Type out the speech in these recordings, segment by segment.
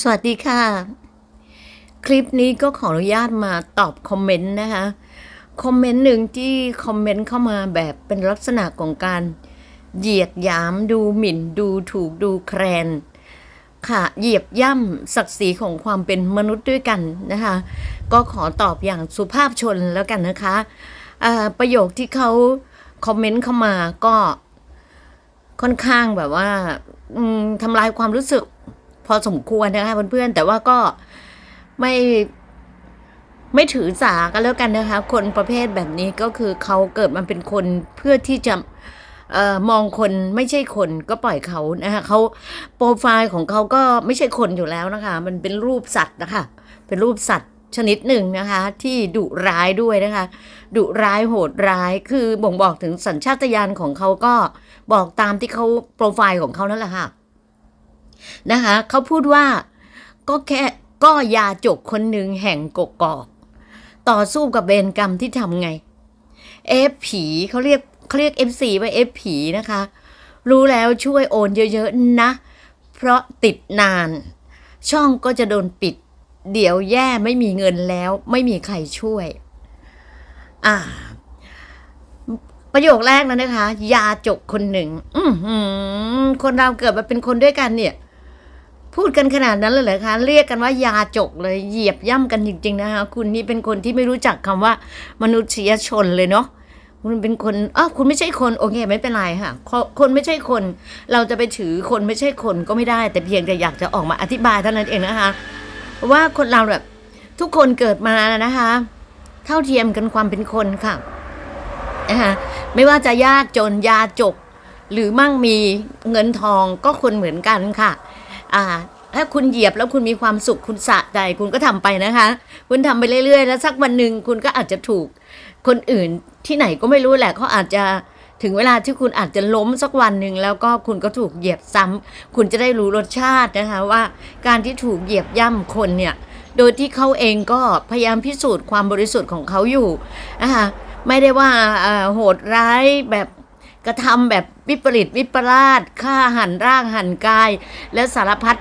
สวัสดีค่ะ คลิปนี้ก็ขออนุญาตมาตอบคอมเมนต์นะคะ คอมเมนต์หนึ่งที่คอมเมนต์เข้ามาแบบเป็นลักษณะของการเหยียดหยามดูหมิ่นดูถูกดูแคลนค่ะเหยียบย่ำศักดิ์ศรีของความเป็นมนุษย์ด้วยกันนะคะ ก็ขอตอบอย่างสุภาพชนแล้วกันนะคะประโยคที่เขาคอมเมนต์เข้ามาก็ค่อนข้างแบบว่าทำลายความรู้สึก พอสมควรนะคะเพื่อนๆแต่ว่าก็ไม่ไม่ถือสากันแล้วกันนะคะ คนประเภทแบบนี้ก็คือเขาเกิดมาเป็นคนเพื่อที่จะออมองคนไม่ใช่คนก็ปล่อยเขานะคะเขาโปรไฟล์ของเขาก็ไม่ใช่คนอยู่แล้วนะคะ มันเป็นรูปสัตว์นะคะ เป็นรูปสัตว์ชนิดหนึ่งนะคะ ที่ดุร้ายด้วยนะคะดุร้ายโหดร้ายคือบ่งบอกถึงสัญชาตญาณของเขาก็บอกตามที่เขาโปรไฟล์ของเขานั่นแหละค่ะ นะคะเขาพูดว่าก็แค่ก็ยาจกคนหนึ่งแห่งกกอก ต่อสู้กับเวรกรรมที่ทำไงเอฟผีเขาเรียกเขาเรียกเอฟซีว่าเอฟผีนะคะ รู้แล้วช่วยโอนเยอะๆนะ เพราะติดนาน ช่องก็จะโดนปิด เดี๋ยวแย่ไม่มีเงินแล้ว ไม่มีใครช่วย อ่า ประโยคแรกนะนะคะ ยาจกคนหนึ่ง อืคนเราเกิดมาเป็นคนด้วยกันเนี่ย พูดกันขนาดนั้นเลยเหรอคะ เรียกกันว่ายาจกเลยเหยียบย่ำกันจริง ๆ นะคะ คุณนี่เป็นคนที่ไม่รู้จักคำว่ามนุษยชนเลยเนาะคุณเป็นคนอ้าวคุณไม่ใช่คนโอเคไม่เป็นไรค่ะคนคนไม่ใช่คน เราจะไปถือคนไม่ใช่คนก็ไม่ได้ แต่เพียงแต่อยากจะออกมาอธิบายเท่านั้นเองนะคะ ว่าคนเราแบบทุกคนเกิดมานะคะ เท่าเทียมกันความเป็นคนค่ะนะคะไม่ว่าจะยากจนยาจก หรือมั่งมีเงินทองก็คนเหมือนกันค่ะ อ่า ถ้าคุณเหยียบแล้วคุณมีความสุขคุณสะใจคุณก็ทำไปนะคะ คุณทำไปเรื่อยๆ แล้วสักวันหนึ่งคุณก็อาจจะถูกคนอื่นที่ไหนก็ไม่รู้แหละเขาอาจจะถึงเวลาที่คุณอาจจะล้มสักวันหนึ่งแล้วก็คุณก็ถูกเหยียบซ้ำคุณจะได้รู้รสชาตินะคะว่าการที่ถูกเหยียบย่ำคนเนี่ยโดยที่เขาเองก็พยายามพิสูจน์ความบริสุทธิ์ของเขาอยู่นะคะไม่ได้ว่าโหดร้ายแบบ กระทำแบบวิปริตวิปลาสฆ่าหันร่างหันกาย และสารพัด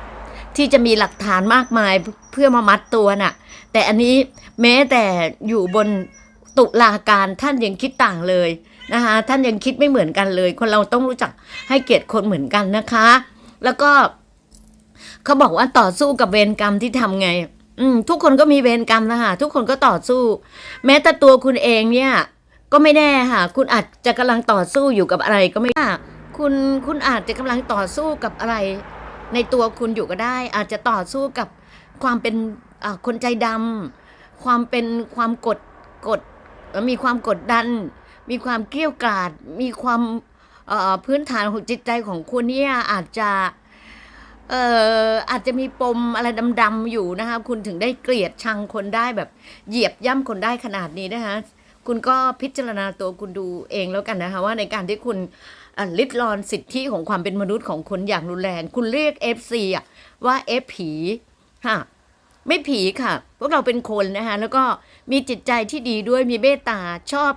ที่จะมีหลักฐานมากมายเพื่อมามัดตัวน่ะ แต่อันนี้แม้แต่อยู่บนตุลาการท่านยังคิดต่างเลยนะคะท่านยังคิดไม่เหมือนกันเลย คนเราต้องรู้จักให้เกียรติคนเหมือนกันนะคะ แล้วก็เขาบอกว่าต่อสู้กับเวรกรรมที่ทำไง อืมทุกคนก็มีเวรกรรมนะคะทุกคนก็ต่อสู้ แม้แต่ตัวคุณเองเนี่ย ก็ไม่แน่ค่ะ คุณอาจจะกำลังต่อสู้อยู่กับอะไรก็ไม่ค่ะคุณคุณอาจจะกำลังต่อสู้กับอะไร ในตัวคุณอยู่ก็ได้ อาจจะต่อสู้กับความเป็นคนใจดำความเป็นความกดกดมีความกดดัน มีความเกลี้ยวกล่อดมีความพื้นฐานของจิตใจของคุณเนี่ยอาจจะเอ่ออาจจะมีปมอะไรดำๆอยู่นะคะ คุณถึงได้เกลียดชังคนได้แบบเหยียบย่ำคนได้ขนาดนี้นะคะ คุณก็พิจารณาตัวคุณดูเองแล้วกันนะคะ ว่าในการที่คุณลิดรอนสิทธิของความเป็นมนุษย์ของคนอย่างรุนแรง คุณเรียก FC อะว่า F ผีค่ะไม่ผีค่ะ พวกเราเป็นคนนะคะแล้วก็มีจิตใจที่ดีด้วยมีเมตตาชอบ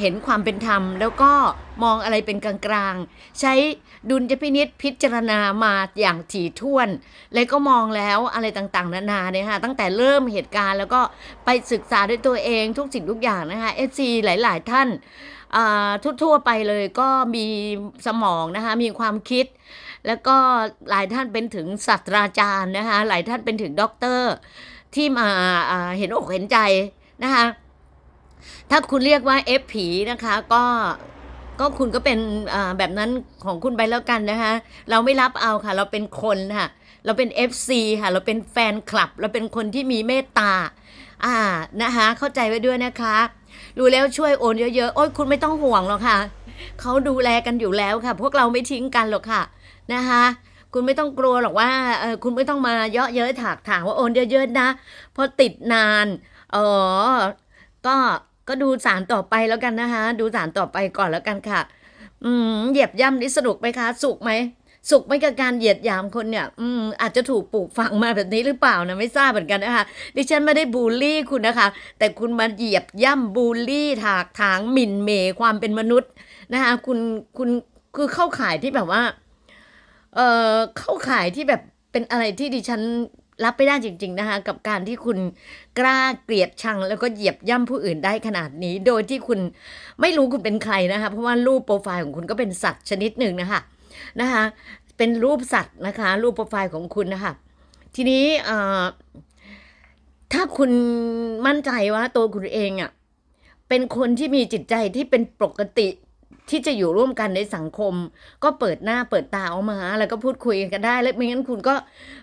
เห็นความเป็นธรรม แล้วก็มองอะไรเป็นกลางๆ ใช้ดุลยพินิษพิจารณามาอย่างถี่ถ้วน แล้วก็มองแล้วอะไรต่างๆ นานาเนี่ยค่ะตั้งแต่เริ่มเหตุการณ์ แล้วก็ไปศึกษาด้วยตัวเองทุกสิ่งทุกอย่างนะคะเอซีหลาย ๆ ท่านทั่วๆไปเลยก็มีสมองนะคะมีความคิด แล้วก็หลายท่านเป็นถึงศาสตราจารย์นะคะหลายท่านเป็นถึงด็อกเตอร์ที่มาเห็นอกเห็นใจนะคะ ถ้าคุณเรียกว่า F ผีนะคะก็ก็คุณก็เป็นแบบนั้นของคุณไปแล้วกันนะคะ เราไม่รับเอาค่ะ เราเป็นคนค่ะ เราเป็น FC ค่ะ เราเป็นแฟนคลับ เราเป็นคนที่มีเมตตา อ่านะคะ เข้าใจไว้ด้วยนะคะ รู้แล้วช่วยโอนเยอะๆ โอ้ยคุณไม่ต้องห่วงหรอกค่ะ เขาดูแลกันอยู่แล้วค่ะ พวกเราไม่ทิ้งกันหรอกค่ะนะคะคุณไม่ต้องกลัวหรอกว่าเออคุณไม่ต้องมาเยาะเย้ยถากถางว่าโอนเยอะๆนะเพราะติดนานอ๋อก็ ก็ดูสารต่อไปแล้วกันนะคะ ดูสารต่อไปก่อนแล้วกันค่ะ อืมเหยียบย่ำนี่สนุกไหมคะ สุขไหมสุขไหม่กับการเหยียดหยามคนเนี่ย อืม อาจจะถูกปลูกฝังมาแบบนี้หรือเปล่านะ ไม่ทราบเหมือนกันนะคะ ดิฉันไม่ได้บูลลี่คุณนะคะ แต่คุณมาเหยียบย่ำบูลลี่ ถากถางหมิ่นเหมความเป็นมนุษย์นะคะ คุณ คุณ คือเข้าข่ายที่แบบว่า เอ่อ เข้าข่ายที่แบบเป็นอะไรที่ดิฉัน รับไม่ได้จริง ๆนะคะ กับการที่คุณกล้าเกลียดชัง แล้วก็เหยียบย่ำผู้อื่นได้ขนาดนี้ โดยที่คุณไม่รู้คุณเป็นใครนะคะ เพราะว่ารูปโปรไฟล์ของคุณก็เป็นสัตว์ชนิดหนึ่งนะคะนะคะเป็นรูปสัตว์นะคะ รูปโปรไฟล์ของคุณนะคะทีนี้เอ่อถ้าคุณมั่นใจว่าตัวคุณเองอะ่ะเป็นคนที่มีจิตใจที่เป็นปกติ ที่จะอยู่ร่วมกันในสังคม ก็เปิดหน้าเปิดตาออกมา แล้วก็พูดคุยกันได้ แล้วไม่งั้นคุณก็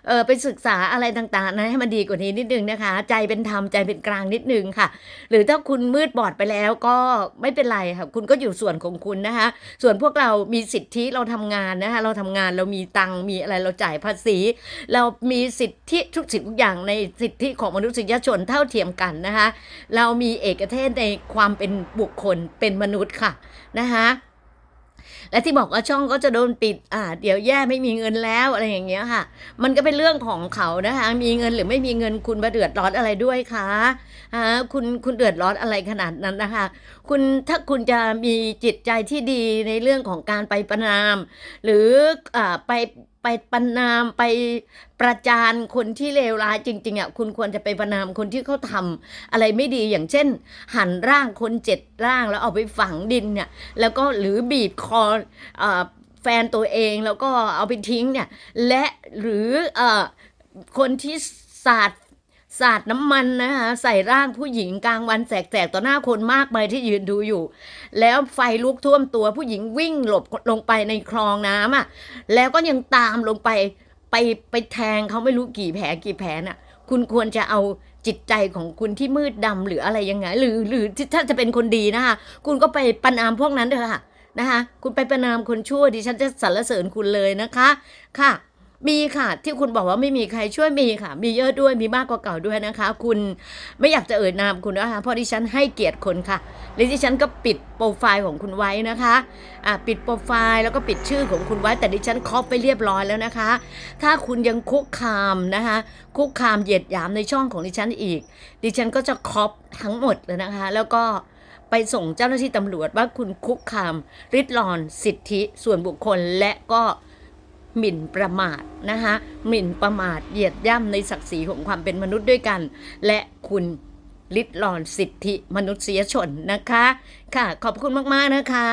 เออไปศึกษาอะไรต่างๆนะให้มันดีกว่านี้นิดนึงนะคะ ใจเป็นธรรมใจเป็นกลางนิดนึงค่ะ หรือถ้าคุณมืดบอดไปแล้วก็ไม่เป็นไรค่ะคุณก็อยู่ส่วนของคุณนะคะ ส่วนพวกเรามีสิทธิเราทำงานนะคะเราทำงานเรามีตังมีอะไรเราจ่ายภาษี เรามีสิทธิทุกสิ่งทุกอย่างในสิทธิของมนุษยชนเท่าเทียมกันนะคะ เรามีเอกเทศในความเป็นบุคคลเป็นมนุษย์ค่ะนะคะ และที่บอกว่าช่องก็จะโดนปิดอ่าเดี๋ยวแย่ไม่มีเงินแล้วอะไรอย่างเงี้ยค่ะ มันก็เป็นเรื่องของเขานะคะ มีเงินหรือไม่มีเงินคุณมาเดือดร้อนอะไรด้วยคะอ่าคุณคุณเดือดร้อนอะไรขนาดนั้นนะคะ คุณถ้าคุณจะมีจิตใจที่ดีในเรื่องของการไปประนาม หรืออ่าไป ปประนามไปประจานคนที่เลวร้ายจริงๆอะคุณควรจะไปประนามคนที่เขาทำอะไรไม่ดีอย่างเช่น หั่นร่างคนเจ็ดร่างแล้วเอาไปฝังดินเนี่ยแล้วก็หรือบีบคออแฟนตัวเองแล้วก็เอาไปทิ้งเนี่ยและหรืออคนที่สาด สาดน้ำมันนะคะใส่ร่างผู้หญิงกลางวันแสกๆต่อหน้าคนมากมายที่ยืนดูอยู่ แล้วไฟลุกท่วมตัวผู้หญิงวิ่งหลบลงไปในคลองน้ำอะแล้วก็ยังตามลงไปไปไปแทงเขาไม่รู้กี่แผลกี่แผลน่ะ คุณควรจะเอาจิตใจของคุณที่มืดดำหรืออะไรยังไง หรือหรือถ้าจะเป็นคนดีนะคะคุณก็ไปประนามพวกนั้นเถอะค่ะนะคะ คุณไปประนามคนชั่วดิฉันจะสรรเสริญคุณเลยนะคะ ค่ะ มีค่ะที่คุณบอกว่าไม่มีใครช่วยมีค่ะ มีเยอะด้วยมีมากกว่าเก่าด้วยนะคะ คุณไม่อยากจะเอ่ยนามคุณนะคะเพราะดิฉันให้เกียรติคนค่ะและดิฉันก็ปิดโปรไฟล์ของคุณไว้นะคะอ่าปิดโปรไฟล์แล้วก็ปิดชื่อของคุณไว้แต่ดิฉันครอปไปเรียบร้อยแล้วนะคะ ถ้าคุณยังคุกคามนะคะ คุกคามเหยียดหยามในช่องของดิฉันอีก ดิฉันก็จะครอปทั้งหมดเลยนะคะ แล้วก็ไปส่งเจ้าหน้าที่ตำรวจว่าคุณคุกคามริดรอนสิทธิส่วนบุคคลและก็ หมิ่นประมาทนะคะหมิ่นประมาทเหยียดย่ำในศักดิ์ศรีของความเป็นมนุษย์ด้วยกัน และคุณลิดรอนสิทธิมนุษยชนนะคะ ค่ะขอบคุณมากๆนะคะ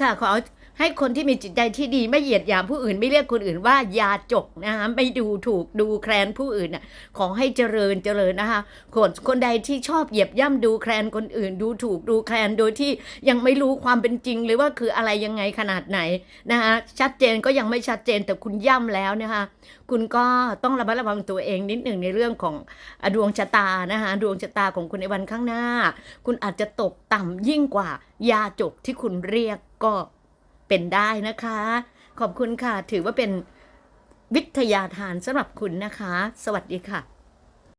ค่ะขอ ให้คนที่มีจิตใจที่ดีไม่เหยียดหยามผู้อื่น ไม่เรียกคนอื่นว่ายาจกนะคะไม่ดูถูกดูแคลนผู้อื่นน่ะขอให้เจริญเจริญนะคะคนคนใดที่ชอบเหยียบย่ำดูแคลนคนอื่น ดูถูกดูแคลนโดยที่ยังไม่รู้ความเป็นจริงเลยว่าคืออะไรยังไงขนาดไหนนะคะชัดเจนก็ยังไม่ชัดเจนแต่คุณย่ำแล้วนะคะคุณก็ต้องระมัดระวังตัวเองนิดหนึ่งในเรื่องของดวงชะตานะคะดวงชะตาของคุณในวันข้างหน้า คุณอาจจะตกต่ำยิ่งกว่ายาจกที่คุณเรียกก็ เป็นได้นะคะ ขอบคุณค่ะ ถือว่าเป็นวิทยาทานสำหรับคุณนะคะ สวัสดีค่ะ